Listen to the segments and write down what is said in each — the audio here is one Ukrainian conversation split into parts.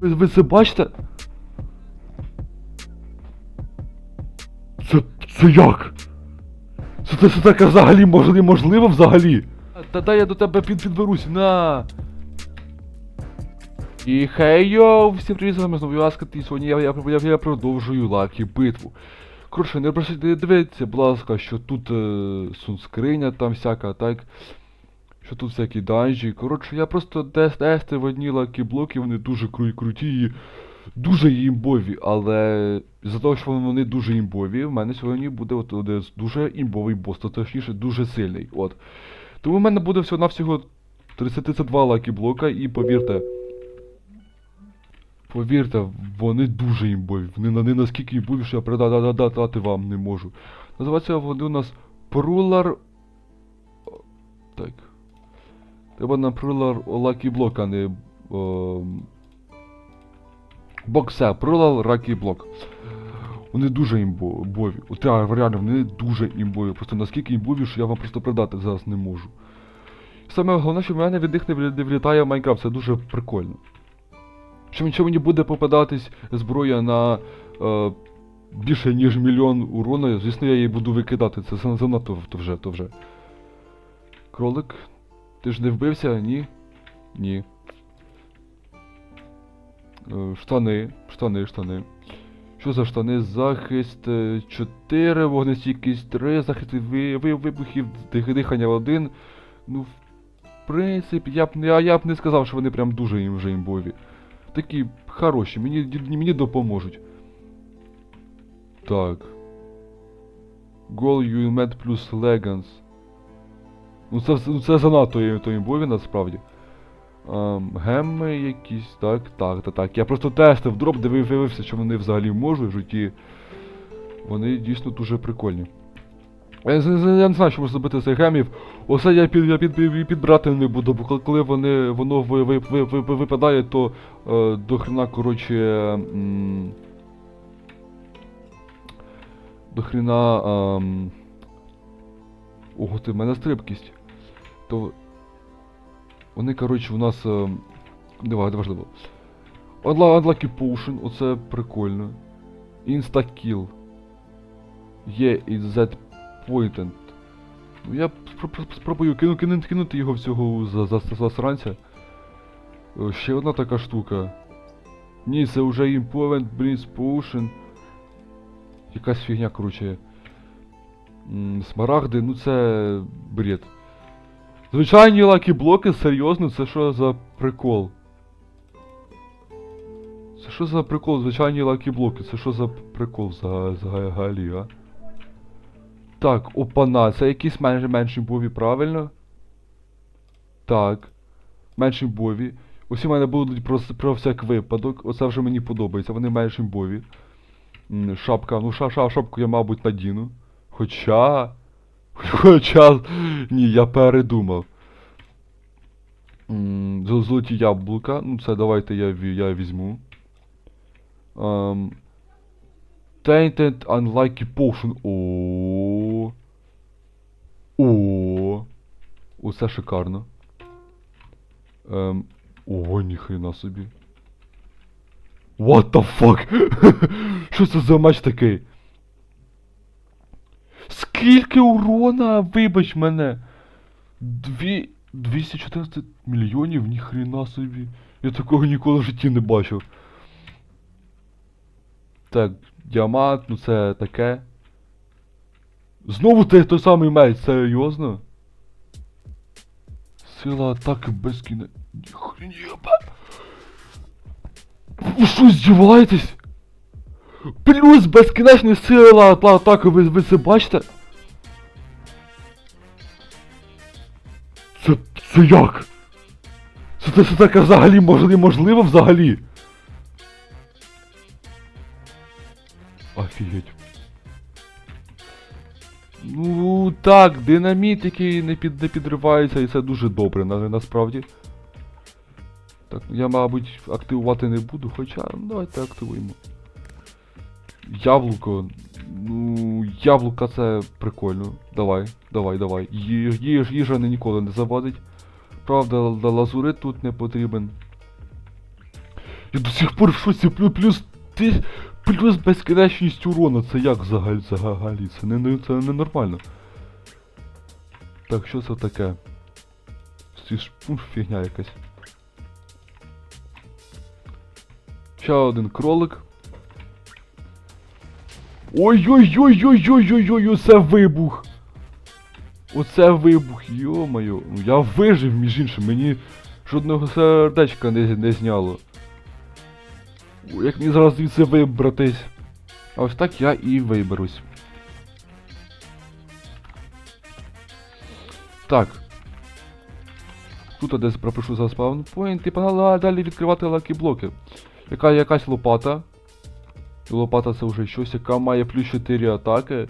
Ви, ви це бачите? Це. це як? Це, це, це таке взагалі можливо, можливо взагалі? Та дай я до тебе під, підберусь, на. І хей йоу, всім привіт, з вами знову я Аска, і сьогодні я, я, я, я продовжую лакі битву. Коротше, не просіть дивіться, будь ласка, що тут е, сунскриня там всяка, так? Що тут всякі данжі. Коротше, я просто тес тестив одні лакі блоки, вони дуже кру- круті і дуже імбові, але за того, що вони дуже імбові, в мене сьогодні буде от, один дуже імбовий бос, то точніше дуже сильний. От. Тому в мене буде всього-навсього 32 лакі блока, і повірте. Повірте, вони дуже імбові. Вони, вони наскільки імбові, що я передати вам не можу. Називаються вони у нас Прулар. Так. Треба на Прулар Лакі Блок, а не. О... Боксе, Прулар Лакі Блок. Вони дуже імбові. От реально, вони дуже імбові. Просто наскільки імбові, що я вам просто передати зараз не можу. Саме головне, що в мене від них не влітає Майнкрафт, це дуже прикольно. Що, якщо мені буде попадатись зброя на е, більше ніж мільйон урона, звісно, я її буду викидати. Це занадто то вже, то вже. Кролик, ти ж не вбився? Ні? Ні. Е, штани, штани, штани. Що за штани? Захист 4, вогнестійкість 3, захист ви, ви, вибухів, дих- дихання 1. Ну, в принципі, я б, не- я, б не сказав, що вони прям дуже їм вже імбові. Такі хороші, мені, мені допоможуть. Так. Гол Юмет плюс Леганс. Ну це, ну, це занадто є то імбові насправді. Ем, гемми якісь, так, так, так, так. Я просто тестив дроп, де виявився, що вони взагалі можуть, і вони дійсно дуже прикольні. Я, з- я не знаю, що можна зробити цих гемів. Оце я під, я під, під, підбирати не буду, бо коли- вони, воно ви, ви, ви, ви, ви- випадає, то е, до хрена, коротше. М, до хрена. Ем, ого, ти в мене стрибкість. То. Вони, коротше, у нас. Е, давай, важливо. Unlucky Potion, оце прикольно. Insta-kill. Є is that pointed. Ну я спро- спро- спробую кину, кину, кинути його всього за, за, за засранця. Е, Ще одна така штука. Ні, це вже Impovent Breeze Potion. Якась фігня, короче. М, Смарагди, ну це бред. Звичайні лакі блоки, серйозно, це що за прикол? Це що за прикол, звичайні лакі блоки, це що за прикол взага- взагалі, а? Так, опана, це якісь менш менші бові, правильно? Так. Менші бові. Усі в мене будуть про, про всяк випадок. Оце вже мені подобається, вони менш імбові. Шапка, ну ша, ша, шапку я, мабуть, надіну. Хоча. Хоча. Ні, я передумав. Золоті яблука. Ну це давайте я, я візьму. Um, Tainted Unlucky Potion. О. О. Оце шикарно. Ем. Ого, ніхрена собі. What the fuck? Що це за матч такий? Скільки урона, вибач мене. Дві... 214 мільйонів, ніхрена собі. Я такого ніколи в житті не бачив. Так, діамант, ну це таке. Знову той, той самий меч, серйозно? Сила атаки без кіне... Ніхренєба. Ви що, здіваєтесь? Плюс безкінечна сила ата- атаки, ви, ви це бачите? Це, це як? Це, це, це таке взагалі можливо, можливо взагалі? Офігеть. Ну так, динаміт, який не, під, не підривається, і це дуже добре на, насправді. Так, я, мабуть, активувати не буду, хоча, ну давайте активуємо. Яблуко. Ну, яблука це прикольно. Давай, давай, давай. Їж, їж, їжа не ніколи не завадить. Правда, лазурит тут не потрібен. Я до сих пор в шоці, плюс, ти, плюс безкінечність урона, це як взагалі, взагалі? Це не, це не нормально. Так, що це таке? Ну, фігня якась. Ще один кролик. Ой-ой-ой-ой-ой-ой-ой, оце вибух! Оце вибух, йо-моє. Ну я вижив, між іншим, мені жодного сердечка не, не зняло. О, Як мені зараз звідси вибратись? А ось так я і виберусь. Так. Тут десь пропишу за спаунпоінт і погнала далі відкривати лакі-блоки. Яка якась лопата. І лопата це вже щось, яка має плюс 4 атаки.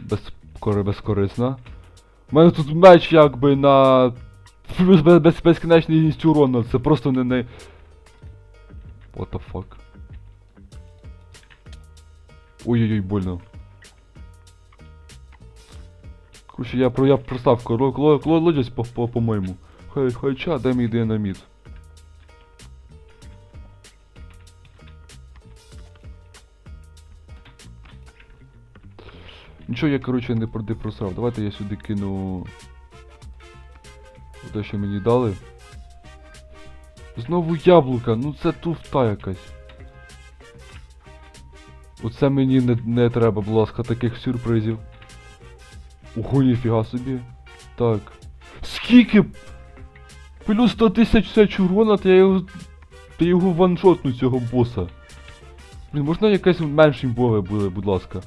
Без, кори- безкорисна. У мене тут меч якби на плюс без, без, безкінечність урона. Це просто не не. What the fuck? Ой-ой-ой, больно. Короче, я про я простав по- по-моєму. Хай, хоча, де мій динаміт? Нічого я, короче, не просрав. Давайте я сюди кину. Те, що мені дали. Знову яблука, ну це туфта якась. Оце мені не, не треба, будь ласка, таких сюрпризів. Ого, ніфіга собі. Так. Скільки? Плюс 100 тисяч тисяч урона, та я його. Та його ваншотну цього боса. Можна якась менші боги були, будь ласка.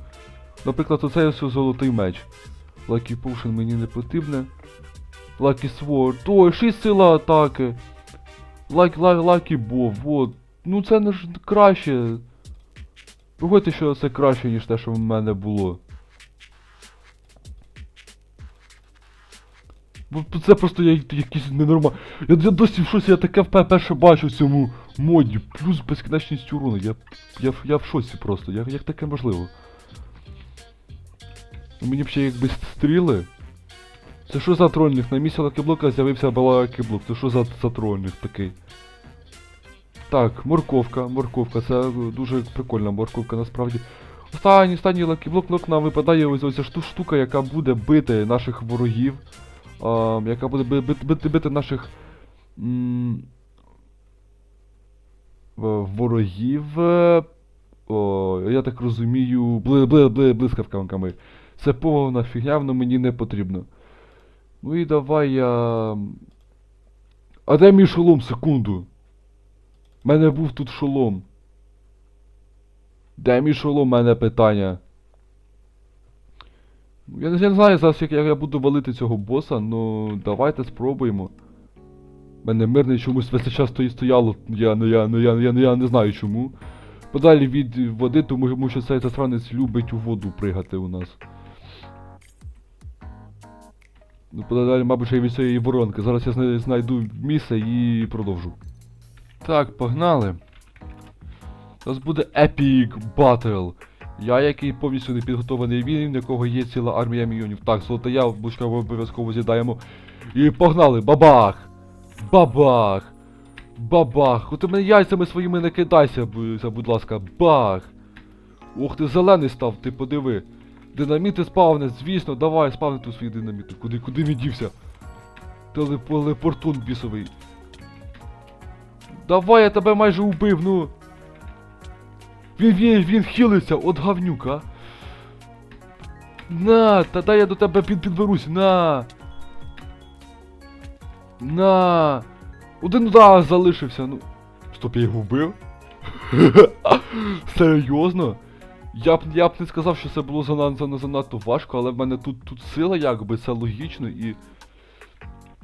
Наприклад, оцей ось золотий меч. Lucky Potion мені не потрібне. Lucky Sword. Ой, 6 сила атаки. Lucky, Lucky, Lucky Bow, вот. Ну це не ж краще. Погодьте, що це краще, ніж те, що в мене було. Це просто я, якийсь ненормальний. Я, я досі шоці, я таке вперше бачу в цьому моді. Плюс безкінечність урону. Я, я, я в шоці просто. Як, як таке можливо? Мені ще якби стріли. Це що за тролінг? На місці лакіблока з'явився балакіблок. Це що за, за тролінг такий? Так, морковка, морковка, це дуже прикольна морковка насправді. Останній, останній лакіблок блок нам випадає ось ось ця штука, яка буде бити наших ворогів. А, яка буде бити, бити, бити наших. м, Ворогів. О, я так розумію, бли, бли, бли, блискавками. Це повна фігня, воно мені не потрібно. Ну і давай я. А де мій шолом? Секунду. У мене був тут шолом. Де мій шолом? У мене питання. Я, не- знаю зараз, як я, буду валити цього боса, ну давайте спробуємо. У мене мирний чомусь весь час стояло, я, ну, я, ну, я, я, я не знаю чому. Подалі від води, тому що цей засранець любить у воду пригати у нас. Ну, подалі, мабуть, ще й від цієї воронки. Зараз я знайду місце і продовжу. Так, погнали. Зараз буде Epic Battle. Я, який повністю не підготований він, в якого є ціла армія мільйонів. Так, золота яблучка обов'язково з'їдаємо. І погнали! Бабах! Бабах! Бабах! От ти мене яйцями своїми не кидайся, будь ласка, бах! Ух ти, зелений став, ти подиви. Динаміти спавне, звісно, давай, спавни тут свої динаміти. Куди, куди він дівся? Телеп- Телепортун бісовий. Давай, я тебе майже убив, ну. Він, він, він хилиться, от гавнюк, а. На, та дай я до тебе під, підберусь, на. На. Один раз залишився, ну. Стоп, я його вбив? Серйозно? Я б, я б не сказав, що це було занадто, занадто, важко, але в мене тут, тут сила якби, це логічно і.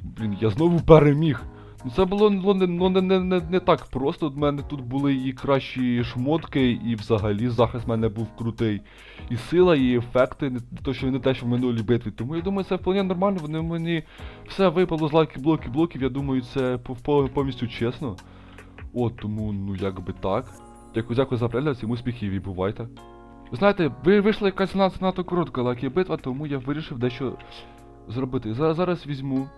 Блін, я знову переміг. Ну це було ну, не, ну, не, не, не, не так просто. В мене тут були і кращі шмотки, і взагалі захист в мене був крутий. І сила, і ефекти, не то, що не те, що в минулій битві. Тому я думаю, це вполне нормально. Вони мені все випало з лайки блоків блоків. Я думаю, це по- по- повністю чесно. От, тому, ну якби так. Дякую, дякую за перегляд, всім успіхів і бувайте. Знаєте, ви вийшла якась занадто коротка лакі битва, тому я вирішив дещо зробити. Зараз, зараз візьму.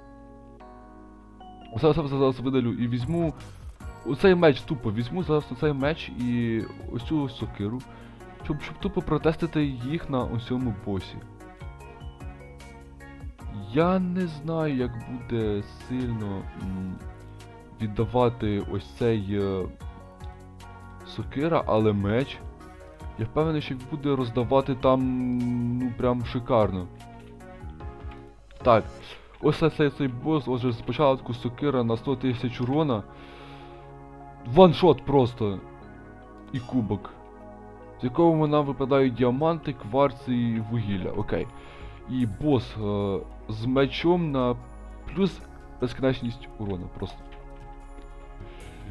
Зараз, зараз, зараз видалю і візьму оцей меч тупо візьму зараз оцей меч і ось цю сокиру, щоб, щоб тупо протестити їх на ось цьому босі. Я не знаю, як буде сильно віддавати ось цей е, сокира, але меч. Я впевнений, що буде роздавати там ну прям шикарно. Так, ось цей, цей бос, отже, спочатку сокира на 100 тисяч урона. Ваншот просто. І кубок. З якого нам випадають діаманти, кварци і вугілля. Окей. І бос е, з мечом на плюс безкінечність урона просто.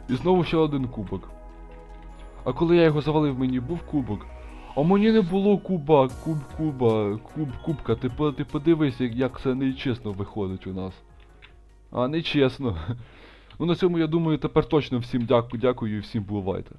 І знову ще один кубок. А коли я його завалив, мені був кубок. А мені не було куба, куб, куба, куб, кубка. Ти, ти подивись, як, це нечесно виходить у нас. А, нечесно. Ну на цьому я думаю тепер точно всім дякую, дякую і всім бувайте.